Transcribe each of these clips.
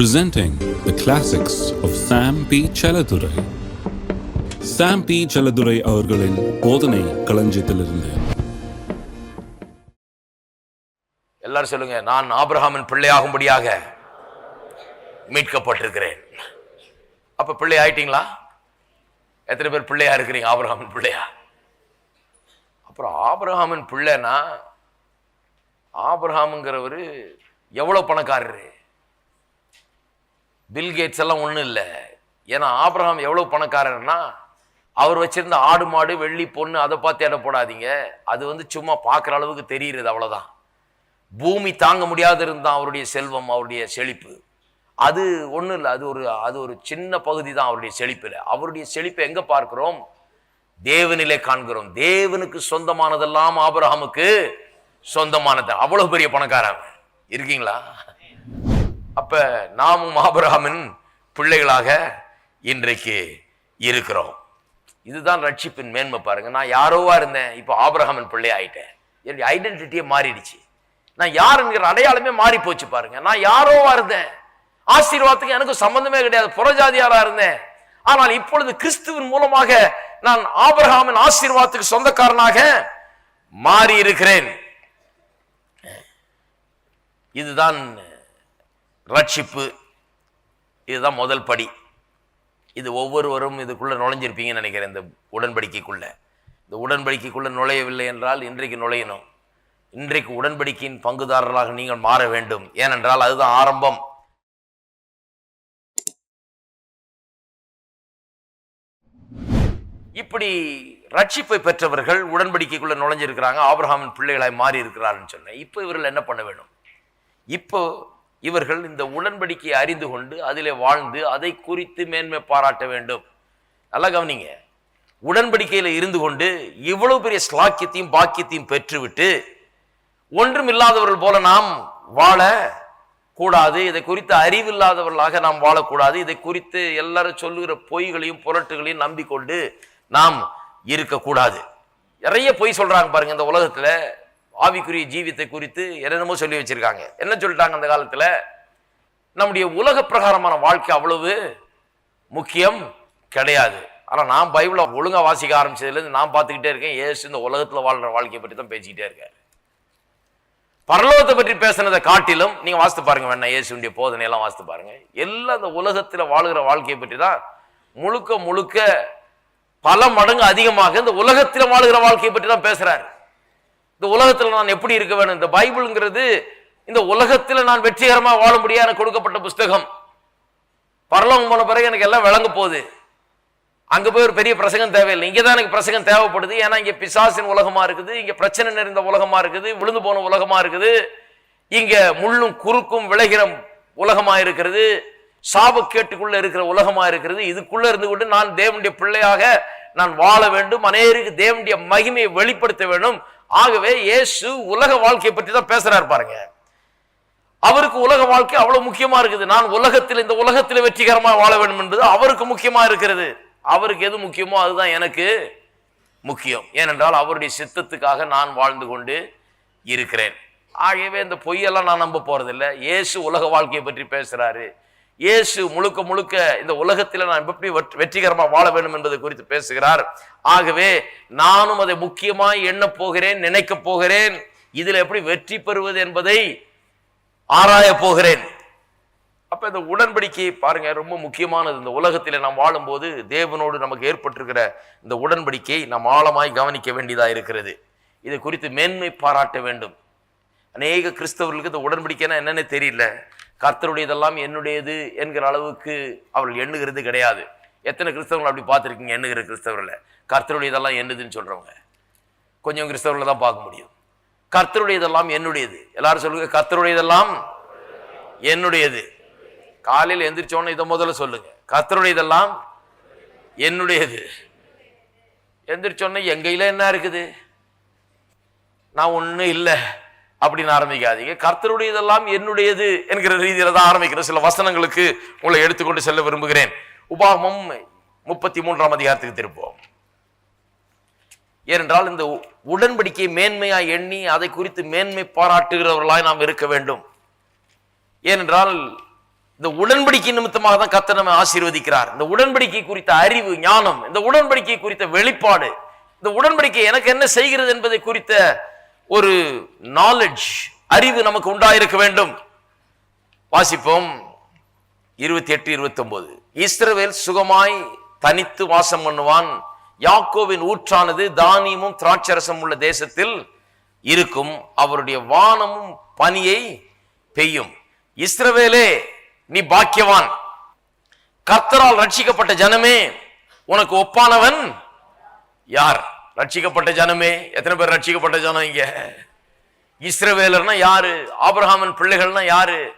presenting the classics of Sam P. Chaladurai. Sam P Chelladurai அவர்களின் போதனை களஞ்சியத்திலிருந்து. எல்லாரும் சொல்லுங்க நான் ஆபிரகாமின் பிள்ளையாகும்படியாக மீட்கப்பட்டிருக்கிறேன். அப்ப பிள்ளை ஆயிட்டீங்களா? எத்தனை பேர் பிள்ளையா இருக்கிறீங்க ஆபிரஹாமின் பிள்ளையா? அப்புறம் ஆபிரஹாமின் பிள்ளைனா ஆபிரகாமுங்கிறவர் எவ்வளவு பணக்காரரு? பில் கேட்ஸ் எல்லாம் ஒன்றும் இல்லை. ஏன்னா ஆப்ரஹாம் எவ்வளோ பணக்காரர்னா அவர் வச்சிருந்த ஆடு மாடு வெள்ளி பொண்ணு அதை பார்த்து எடை போடாதீங்க. அது வந்து சும்மா பார்க்குற அளவுக்கு தெரியுறது அவ்வளோதான் பூமி தாங்க முடியாது இருந்தான் அவருடைய செல்வம் அவருடைய செழிப்பு. அது ஒன்றும் இல்லை அது ஒரு அது ஒரு சின்ன பகுதி தான் அவருடைய செழிப்பில். அவருடைய செழிப்பை எங்கே பார்க்குறோம்? தேவனிலே காண்கிறோம். தேவனுக்கு சொந்தமானதெல்லாம் ஆபரகமுக்கு சொந்தமானது. அவ்வளோ பெரிய பணக்காரன் இருக்கீங்களா? அப்ப நாமும் ஆபிரகாமின் பிள்ளைகளாக இன்றைக்கு இருக்கிறோம். இதுதான் ரட்சிப்பின் மேன்மை பாருங்க. நான் யாரோவா இருந்தேன்? இப்போ ஆபிரகாமின் பிள்ளை ஆயிட்டேன். என்னுடைய ஐடென்டிட்டியே மாறிடுச்சு. நான் யாருங்கிற அடையாளமே மாறி போச்சு பாருங்க. நான் யாரோவா இருந்தேன்? ஆசீர்வாதத்துக்கு எனக்கு சம்பந்தமே கிடையாது. புறஜாதியாரா இருந்தேன். ஆனால் இப்பொழுது கிறிஸ்துவின் மூலமாக நான் ஆபிரகாமின் ஆசீர்வாதத்துக்கு சொந்தக்காரனாக மாறி இருக்கிறேன் இதுதான் ரட்சிப்பு. இதுதான் முதல் படி. இது ஒவ்வொருவரும் இதுக்குள்ளே நுழைஞ்சிருப்பீங்கன்னு நினைக்கிறேன் இந்த உடன்படிக்கைக்குள்ளே. இந்த உடன்படிக்கைக்குள்ளே நுழையவில்லை என்றால் இன்றைக்கு நுழையணும். இன்றைக்கு உடன்படிக்கையின் பங்குதாரர்களாக நீங்கள் மாற வேண்டும். ஏனென்றால் அதுதான் ஆரம்பம். இப்படி ரட்சிப்பை பெற்றவர்கள் உடன்படிக்கைக்குள்ள நுழைஞ்சிருக்கிறாங்க. ஆபிரஹாமின் பிள்ளைகளாய் மாறி இருக்கிறாருன்னு சொன்னேன். இப்போ இவர்கள் என்ன பண்ண வேணும்? இப்போ இவர்கள் இந்த உடன்படிக்கையை அறிந்து கொண்டு அதிலே வாழ்ந்து அதை குறித்து மேன்மை பாராட்ட வேண்டும். நல்லா கவனிங்க. உடன்படிக்கையில் இருந்து கொண்டு இவ்வளவு பெரிய ஸ்லாக்கியத்தையும் பாக்கியத்தையும் பெற்றுவிட்டு ஒன்றும் இல்லாதவர்கள் போல நாம் வாழ கூடாது இதை குறித்து அறிவில்லாதவர்களாக நாம் வாழக்கூடாது இதை குறித்து எல்லாரும் சொல்லுகிற பொய்களையும் புரட்டுகளையும் நம்பிக்கொண்டு நாம் இருக்கக்கூடாது. நிறைய பொய் சொல்றாங்க பாருங்க இந்த உலகத்துல. ஆவிக்குரிய ஜீவித்தை குறித்து என்னென்னமோ சொல்லி வச்சிருக்காங்க. என்ன சொல்லிட்டாங்க அந்த காலத்தில்? நம்முடைய உலக பிரகாரமான வாழ்க்கை அவ்வளவு முக்கியம் கிடையாது. ஆனால் நான் பைபிளை ஒழுங்கா வாசிக்க ஆரம்பிச்சதுலேருந்து நான் பார்த்துக்கிட்டே இருக்கேன். ஏசு இந்த உலகத்தில் வாழ்கிற வாழ்க்கையை பற்றி தான் பேசிக்கிட்டே இருக்காரு. பரலோகத்தை பற்றி பேசுனதை காட்டிலும் நீங்கள் வாசித்து பாருங்க வேணா இயேசுடைய போதனையெல்லாம் வாசித்து பாருங்க. எல்லாம் இந்த உலகத்தில் வாழுகிற வாழ்க்கையை பற்றி தான் முழுக்க முழுக்க பல மடங்கு அதிகமாக இந்த உலகத்தில் வாழுகிற வாழ்க்கையை பற்றி தான் பேசுகிறாரு இந்த உலகத்தில் நான் எப்படி இருக்க வேணும்? இந்த பைபிள்ங்கிறது இந்த உலகத்தில் நான் வெற்றிகரமாக வாழ முடியாது எனக்கு கொடுக்கப்பட்ட புஸ்தகம். பரலோகம் போன பிறகு எனக்கு எல்லாம் விளங்க போகுது. அங்கே போய் ஒரு பெரிய பிரசங்கம் தேவையில்லை. இங்கே தான் எனக்கு பிரசங்கம் தேவைப்படுது. ஏன்னா இங்கே பிசாசின் உலகமாக இருக்குது இங்கே பிரச்சனை நிறைந்த உலகமாக இருக்குது விழுந்து போன உலகமாக இருக்குது. இங்கே முள்ளும் குறுக்கும் விளைகிற உலகமாக இருக்கிறது. சாபக்கேட்டுக்குள்ளே இருக்கிற உலகமாக இருக்கிறது. இதுக்குள்ளே இருந்து கொண்டு நான் தேவனுடைய பிள்ளையாக நான் வாழ வேண்டும். அநேருக்கு தேவனுடைய மகிமையை வெளிப்படுத்த வேண்டும். ஆகவே இயேசு உலக வாழ்க்கையை பற்றி தான் பேசுறாரு பாருங்க. அவருக்கு உலக வாழ்க்கை அவ்வளவு முக்கியமா இருக்குது. நான் உலகத்தில் இந்த உலகத்தில் வெற்றிகரமாக வாழ வேண்டும் என்பது அவருக்கு முக்கியமா இருக்கிறது. அவருக்கு எது முக்கியமோ அதுதான் எனக்கு முக்கியம். ஏனென்றால் அவருடைய சித்தத்துக்காக நான் வாழ்ந்து கொண்டு இருக்கிறேன். ஆகவே இந்த பொய்யெல்லாம் நான் நம்ப போறதில்லை. இயேசு உலக வாழ்க்கையை பற்றி பேசுறாரு. இயேசு முழுக்க முழுக்க இந்த உலகத்தில் நான் எப்படி வெற்றி- வாழ வேண்டும் என்பது குறித்து பேசுகிறார். ஆகவே நானும் அதை முக்கியமாய் எண்ண போகிறேன் நினைக்க போகிறேன். இதில் எப்படி வெற்றி பெறுவது என்பதை ஆராய போகிறேன். அப்போ இந்த உடன்படிக்கையை பாருங்க ரொம்ப முக்கியமானது. இந்த உலகத்தில் நாம் வாழும்போது தேவனோடு நமக்கு ஏற்பட்டிருக்கிற இந்த உடன்படிக்கையை நாம் ஆழமாய் கவனிக்க வேண்டியதாக இருக்கிறது. இதை குறித்து மேன்மை பாராட்ட வேண்டும். அநேக கிறிஸ்தவர்களுக்கு இந்த உடன்படிக்கைனா என்னன்னு தெரியல. கர்த்தருடையதெல்லாம் என்னுடையது என்கிற அளவுக்கு அவர்கள் எண்ணுகிறது கிடையாது. எத்தனை கிறிஸ்தவர்கள் அப்படி பார்த்துருக்கீங்க? எண்ணுகிற கிறிஸ்தவர்களை. கர்த்தருடையதெல்லாம் என்னதுன்னு சொல்கிறவங்க கொஞ்சம் கிறிஸ்தவர்களை தான் பார்க்க முடியும். கர்த்தருடையதெல்லாம் என்னுடையது. எல்லாரும் சொல்லுங்க கர்த்தருடையதெல்லாம் என்னுடையது. காலையில் எந்திரிச்சோன்னு இதை முதல்ல சொல்லுங்க. கர்த்தருடையதெல்லாம் என்னுடையது. எந்திரிச்சோன்னே எங்க என்ன இருக்குது? நான் ஒன்றும் இல்லை. அப்படின்னு ஆரம்பிக்காதீங்க. கர்த்தருடையதெல்லாம் என்னுடையது என்கிற ரீதியில தான் ஆரம்பிக்கிற சில வசனங்களுக்கு உங்களை எடுத்துக்கொண்டு செல்ல விரும்புகிறேன். உபாகமம் முப்பத்தி மூன்றாம் அதிகாரத்துக்கு திருப்போம் ஏனென்றால் இந்த உடன்படிக்கை மேன்மையாய் எண்ணி அதை குறித்து மேன்மை பாராட்டுகிறவர்களாய் நாம் இருக்க வேண்டும். ஏனென்றால் இந்த உடன்படிக்கை நிமித்தமாக தான் கத்த நம்ம ஆசீர்வதிக்கிறார். இந்த உடன்படிக்கை குறித்த அறிவு ஞானம் இந்த உடன்படிக்கை குறித்த வெளிப்பாடு இந்த உடன்படிக்கை எனக்கு என்ன செய்கிறது என்பதை குறித்த ஒரு நாலெட்ஜ் அறிவு நமக்கு உண்டாயிருக்க வேண்டும். வாசிப்போம். இருபத்தி எட்டு இருபத்தி ஒன்பது இஸ்ரவேல் சுகமாய் தனித்து வாசம் பண்ணுவான். யாக்கோவின் ஊற்றானது தானியமும் திராட்சரசம் உள்ள தேசத்தில் இருக்கும். அவருடைய வானமும் பனியை பெய்யும். இஸ்ரவேலே நீ பாக்கியவான். கர்த்தரால் ரட்சிக்கப்பட்ட ஜனமே உனக்கு ஒப்பானவன் யார்? ரட்சிக்கப்பட்ட ஜனமே. எத்தனை பேர் ரட்சிக்கப்பட்ட ஜனம் இங்க? இஸ்ரவேலர்னா யாரு? ஆபிரஹாமின் பிள்ளைகள்னா யாரு?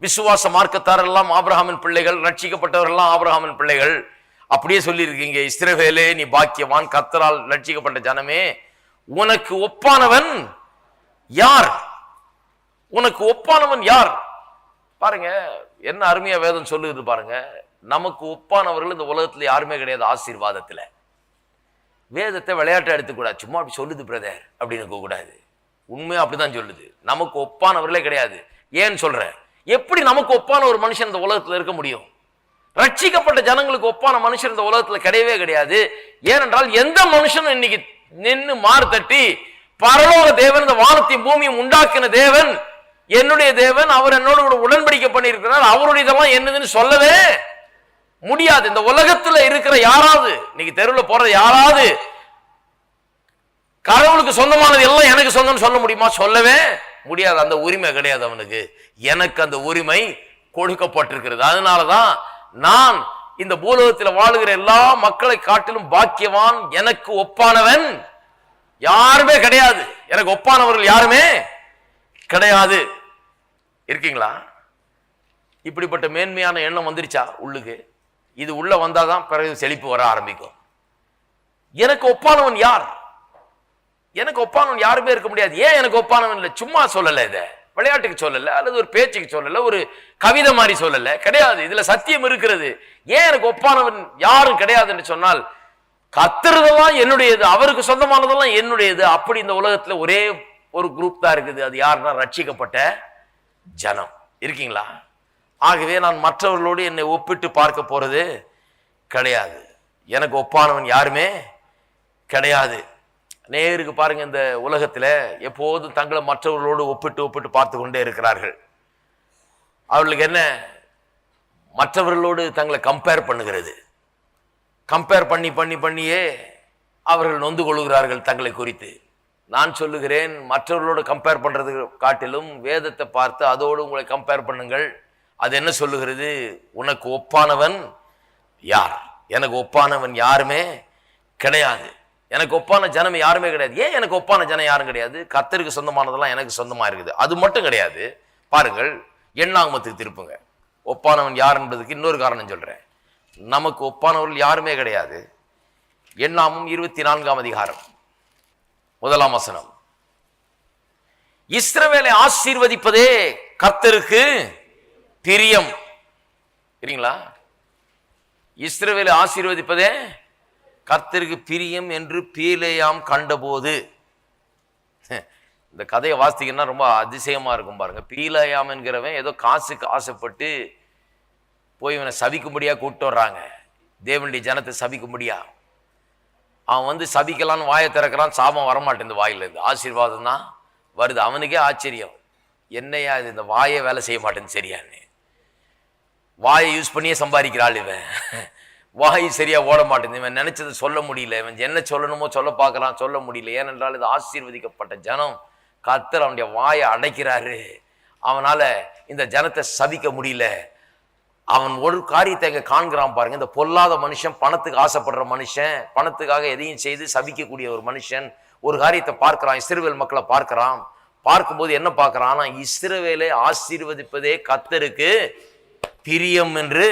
விசுவாச மார்க்கத்தார் எல்லாம் பிள்ளைகள் ரட்சிக்கப்பட்டவரெல்லாம் ஆபிரஹாமின் பிள்ளைகள். அப்படியே சொல்லியிருக்கீங்க இஸ்ரவேலே நீ பாக்கியவான் கத்தரால் ரட்சிக்கப்பட்ட ஜனமே. உனக்கு ஒப்பானவன் யார்? உனக்கு ஒப்பானவன் யார்? பாருங்க என்ன அருமையா வேதம் சொல்லுது பாருங்க. நமக்கு ஒப்பானவர்கள் இந்த உலகத்துல யாருமே கிடையாது ஆசீர்வாதத்துல. வேதத்தை விளையாட்டை எடுத்துக்கூடாது. சும்மா அப்படி சொல்லுது பிரதர் அப்படின்னு இருக்கக்கூடாது உண்மையாக அப்படி அப்படிதான் சொல்லுது. நமக்கு ஒப்பானவர்களே கிடையாது. ஏன்னு சொல்கிறேன் எப்படி நமக்கு ஒப்பான ஒரு மனுஷன் இந்த உலகத்தில் இருக்க முடியும்? ரட்சிக்கப்பட்ட ஜனங்களுக்கு ஒப்பான மனுஷன் இந்த உலகத்தில் கிடையவே கிடையாது. ஏனென்றால் எந்த மனுஷனும் இன்னைக்கு நின்று மாறு தட்டி பரலோக தேவன் இந்த வானத்தையும் பூமியும் உண்டாக்கின தேவன் என்னுடைய தேவன் அவர் என்னோட உடன்படிக்கை பண்ணியிருக்கிறார். அவருடைய இதெல்லாம் என்னதுன்னு சொல்லவே முடியாது. இந்த உலகத்துல இருக்கிற யாராவது இன்னைக்கு தெருவில் போறது யாராவது கடவுளுக்கு சொந்தமானது எல்லாம் எனக்கு சொந்தம்னு சொல்ல முடியுமா? சொல்லவே முடியாது. அந்த உரிமை கிடையாது அவனுக்கு. எனக்கு அந்த உரிமை கொடுக்கப்பட்டிருக்கிறது. அதனாலதான் நான் இந்த பூலோகத்தில் வாழுகிற எல்லா மக்களை காட்டிலும் பாக்கியவான் எனக்கு ஒப்பானவன் யாருமே கிடையாது. எனக்கு ஒப்பானவர்கள் யாருமே கிடையாது. இருக்கீங்களா? இப்படிப்பட்ட மேன்மையான எண்ணம் வந்துருச்சா உள்ளுக்கு? இது உள்ள வந்தாதான் பிறகு செழிப்பு வர ஆரம்பிக்கும். எனக்கு ஒப்பானவன் யார்? எனக்கு ஒப்பானவன் யாருமே இருக்க முடியாது. ஏன் எனக்கு ஒப்பானவன் இல்லை? சும்மா சொல்லலை இதை. விளையாட்டுக்கு சொல்லலை அல்லது ஒரு பேச்சுக்கு சொல்லலை ஒரு கவிதை மாதிரி சொல்லலை. கிடையாது இதில் சத்தியம் இருக்கிறது. ஏன் எனக்கு ஒப்பானவன் யாரும் கிடையாதுன்னு சொன்னால் கத்துறதெல்லாம் என்னுடையது அவருக்கு சொந்தமானதெல்லாம் என்னுடையது. அப்படி இந்த உலகத்தில் ஒரே ஒரு குரூப் தான் இருக்குது. அது யாருன்னா ரட்சிக்கப்பட்ட ஜனம். இருக்கீங்களா? ஆகவே நான் மற்றவர்களோடு என்னை ஒப்பிட்டு பார்க்க போகிறது கிடையாது. எனக்கு ஒப்பானவன் யாருமே கிடையாது. நேருக்கு பாருங்க இந்த உலகத்தில் எப்போதும் தங்களை மற்றவர்களோடு ஒப்பிட்டு ஒப்பிட்டு பார்த்து கொண்டே இருக்கிறார்கள். அவர்களுக்கு என்ன? மற்றவர்களோடு தங்களை கம்பேர் பண்ணுகிறது. கம்பேர் பண்ணி பண்ணி பண்ணியே அவர்கள் நொந்து கொள்கிறார்கள் தங்களை குறித்து. நான் சொல்லுகிறேன் மற்றவர்களோடு கம்பேர் பண்ணுறது காட்டிலும் வேதத்தை பார்த்து அதோடு உங்களை கம்பேர் பண்ணுங்கள். அது என்ன சொல்லுகிறது? உனக்கு ஒப்பானவன் யார்? எனக்கு ஒப்பானவன் யாருமே கிடையாது. எனக்கு ஒப்பான ஜனம் யாருமே கிடையாது. ஏன் எனக்கு ஒப்பான ஜனம் யாரும் கிடையாது? கத்தருக்கு சொந்தமானதெல்லாம் எனக்கு சொந்தமாக இருக்குது. அது மட்டும் கிடையாது. பாருங்கள் எண்ணாகமத்துக்கு திருப்புங்க. ஒப்பானவன் யார் என்பதுக்கு இன்னொரு காரணம் சொல்கிறேன் நமக்கு ஒப்பானவர்கள் யாருமே கிடையாது. எண்ணாமும் இருபத்தி நான்காம் அதிகாரம் முதலாம் வசனம். இஸ்ரவேலை ஆசீர்வதிப்பதே கர்த்தருக்கு பிரியம் சரிங்களா இஸ்ரவேலை ஆசீர்வதிப்பதே கர்த்தருக்கு பிரியம் என்று பீலேயாம் கண்டபோது. இந்த கதையை வாசித்தீங்கன்னா ரொம்ப அதிசயமாக இருக்கும் பாருங்க. பீலேயாம் என்கிறவன் ஏதோ காசுக்கு ஆசைப்பட்டு போய் இவனை சபிக்கும்படியாக கூப்பிட்டு வர்றாங்க. தேவனுடைய ஜனத்தை சபிக்கும்படியா. அவன் வந்து சபிக்கலான்னு வாயை திறக்கிறான் சாபம் இந்த வாயில் ஆசீர்வாதம் தான் வருது. அவனுக்கே ஆச்சரியம். என்னையா இது இந்த வாயை வேலை செய்ய மாட்டேன்னு சரியான்னு. வாயை யூஸ் பண்ணியே சம்பாதிக்கிறாள் இவன். வாய் சரியாக ஓட மாட்டேங்குது. இவன் நினச்சதை சொல்ல முடியல. இவன் என்ன சொல்லணுமோ சொல்ல பார்க்கறான் சொல்ல முடியல. ஏனென்றால் இது ஆசீர்வதிக்கப்பட்ட ஜனம். கத்தர் அவனுடைய வாயை அடைக்கிறாரு. அவனால் இந்த ஜனத்தை சபிக்க முடியல. அவன் ஒரு காரியத்தை இங்கே காண்கிறான் பாருங்க. இந்த பொல்லாத மனுஷன் பணத்துக்கு ஆசைப்படுற மனுஷன் பணத்துக்காக எதையும் செய்து சபிக்கக்கூடிய ஒரு மனுஷன் ஒரு காரியத்தை பார்க்கிறான். இஸ்ரவேல் மக்களை பார்க்கிறான். பார்க்கும்போது என்ன பார்க்கறான் ஆனால் இஸ்ரவேலை ஆசீர்வதிப்பதே கத்தருக்கு பிரியம் என்று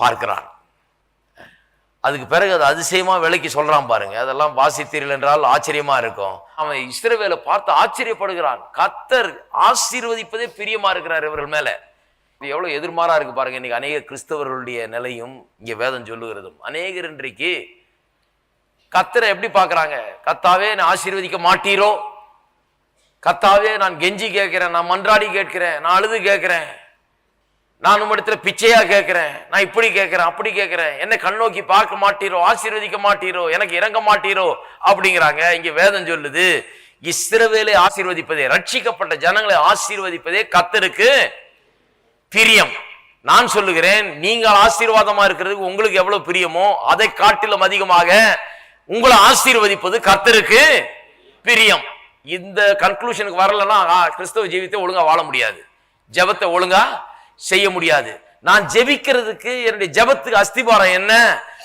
பார்க்கிறான் அதுக்கு பிறகு அது அதிசயமா விலைக்கு சொல்றான் பாருங்க. அதெல்லாம் வாசித்தீர்கள் என்றால் ஆச்சரியமா இருக்கும். அவன் இஸ்ரவேலை பார்த்து ஆச்சரியப்படுகிறான். கத்தர் ஆசீர்வதிப்பதே பிரியமா இருக்கிறார் இவர்கள் மேலே. இது எவ்வளவு எதிர்மாறா இருக்கு பாருங்க. இன்னைக்கு அநேக கிறிஸ்தவர்களுடைய நிலையும் இங்கே வேதம் சொல்லுகிறதும் அநேகர் இன்றைக்கு கத்தரை எப்படி பார்க்குறாங்க? கத்தாவே நான் ஆசீர்வதிக்க மாட்டீரோ? கத்தாவே நான் கெஞ்சி கேட்கிறேன் நான் மன்றாடி கேட்கிறேன் நான் அழுது கேட்கிறேன் நான் உம்மிடத்துல பிச்சையா கேட்கிறேன் நான் இப்படி கேட்கிறேன் அப்படி கேட்கிறேன் என்ன கண்ணோக்கி பார்க்க மாட்டீரோ ஆசீர்வதிக்க மாட்டீரோ எனக்கு இறங்க மாட்டீரோ அப்படிங்கிறாங்க. இங்க வேதம் சொல்லுது இஸ்ரவேலை ஆசீர்வதிப்பதே ரட்சிக்கப்பட்ட ஜனங்களை ஆசீர்வதிப்பதே கத்தருக்கு பிரியம். நான் சொல்லுகிறேன் நீங்கள் ஆசீர்வாதமா இருக்கிறதுக்கு உங்களுக்கு எவ்வளவு பிரியமோ அதை காட்டிலும் அதிகமாக உங்களை ஆசீர்வதிப்பது கர்த்தருக்கு பிரியம். இந்த கன்க்ளூஷனுக்கு வரலன்னா கிறிஸ்தவ ஜீவித்தை ஒழுங்கா வாழ முடியாது. ஜெபத்தை ஒழுங்கா செய்ய முடியாது. நான் ஜெபிக்கிறதுக்கு என்னுடைய ஜெபத்துக்கு அஸ்திபாரம் என்ன?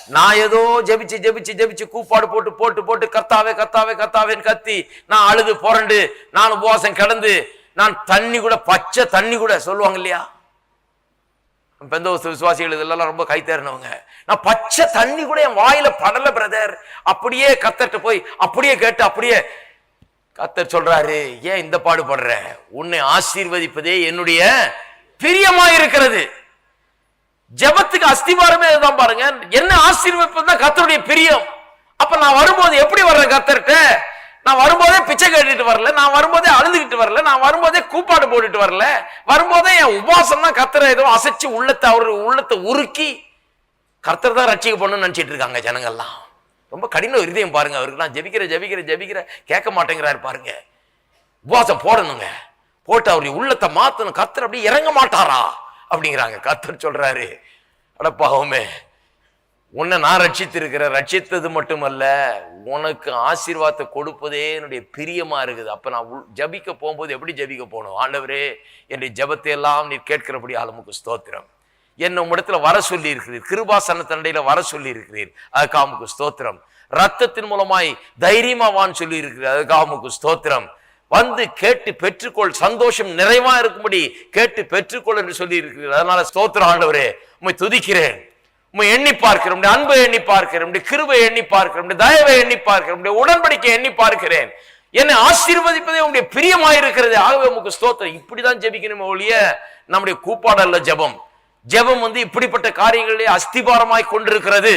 நான் ஏதோ ஜெபிச்சு ஜெபிச்சு ஜெபிச்சு கூப்பாடு போட்டு போட்டு போட்டு கத்தாவே கத்தாவே கத்தாவேன்னு கத்தி நான் அழுது புரண்டு நான் உபவாசம் கிடந்து நான் தண்ணி கூட பச்சை தண்ணி கூட சொல்லுவாங்க இல்லையா? பெந்த விசுவாசிகள் இதெல்லாம் ரொம்ப கை தேறினவங்க. நான் பச்சை தண்ணி கூட என் வாயில படல பிரதர் அப்படியே கத்தர்கிட்ட போய் அப்படியே கேட்டு அப்படியே கத்தர் சொல்றாரு ஏன் இந்த பாடுபடுற உன்னை ஆசீர்வதிப்பதே என்னுடைய பிரியமாயிருக்கிறது. இருக்கிறது ஜெபத்துக்கு அஸ்திவாரமே தான் பாருங்க. என்ன ஆசீர்வதிப்பது தான் கத்தருடைய பிரியம். அப்ப நான் வரும்போது எப்படி வர்றேன் கத்தர்கிட்ட நான் வரும்போதே பிச்சை கேட்டுட்டு வரல. நான் வரும்போதே அழுதுகிட்டு வரல. நான் வரும்போதே கூப்பாடு போட்டுட்டு வரல. வரும்போதே என் உபாசம் தான் கத்தரை ஏதோ அசைச்சு உள்ளத்தை அவர் உள்ளத்தை உருக்கி கர்த்தர் தான் ரட்சிக்க பண்ணணும்னு நினச்சிட்டு இருக்காங்க ஜனங்கள்லாம். ரொம்ப கடின இருதயம் பாருங்க. அவருக்கு நான் ஜெபிக்கிற ஜெபிக்கிற ஜெபிக்கிற கேட்க மாட்டேங்கிறாரு பாருங்க. உபவாசம் போடணுங்க. போட்டு அவருடைய உள்ளத்தை மாத்தணும். கத்தர் அப்படியே இறங்க மாட்டாரா? அப்படிங்கிறாங்க. கத்தர் சொல்றாரு அடப்பாவுமே உன்னை நான் ரட்சித்திருக்கிறேன் ரட்சித்தது மட்டுமல்ல உனக்கு ஆசீர்வாதத்தை கொடுப்பதே என்னுடைய பிரியமா இருக்குது. அப்போ நான் உள்- ஜெபிக்க போகும்போது எப்படி ஜபிக்க போகணும்? ஆண்டவரே என்னுடைய ஜெபத்தை எல்லாம் கேட்கிறபடி ஆளுமுக்கு ஸ்தோத்திரம். என்ன இடத்துல வர சொல்லி இருக்கிறீர் கிருபாசன தண்டையில வர சொல்லி இருக்கிறீர் அதுக்காக ஸ்தோத்திரம். ரத்தத்தின் மூலமாய் தைரியமா வான்னு சொல்லி இருக்கிறீர் அதுக்காக ஸ்தோத்திரம். வந்து கேட்டு பெற்றுக்கொள். சந்தோஷம் நிறைவா இருக்கும்படி கேட்டு பெற்றுக்கொள் என்று சொல்லி இருக்கிறீர் அதனால ஸ்தோத்திரம் ஆண்டவரே உண்மை துதிக்கிறேன். உண்மை எண்ணி பார்க்கிறேன். அன்பை எண்ணி பார்க்கிறேன். கிருபை எண்ணி பார்க்கிறேன். தயவை எண்ணி பார்க்கிறேன். உடன்படிக்கை எண்ணி பார்க்கிறேன். என்னை ஆசீர்வதிப்பதே உங்களுடைய பிரியமாயிருக்கிறது ஆகவே உமக்கு ஸ்தோத்திரம். இப்படிதான் ஜெபிக்கணுமே ஒழிய நம்முடைய கூப்பாடல்ல ஜெபம். ஜெபம் வந்து இப்படிப்பட்ட காரியங்களிலே அஸ்திபாரமாய் கொண்டிருக்கிறது.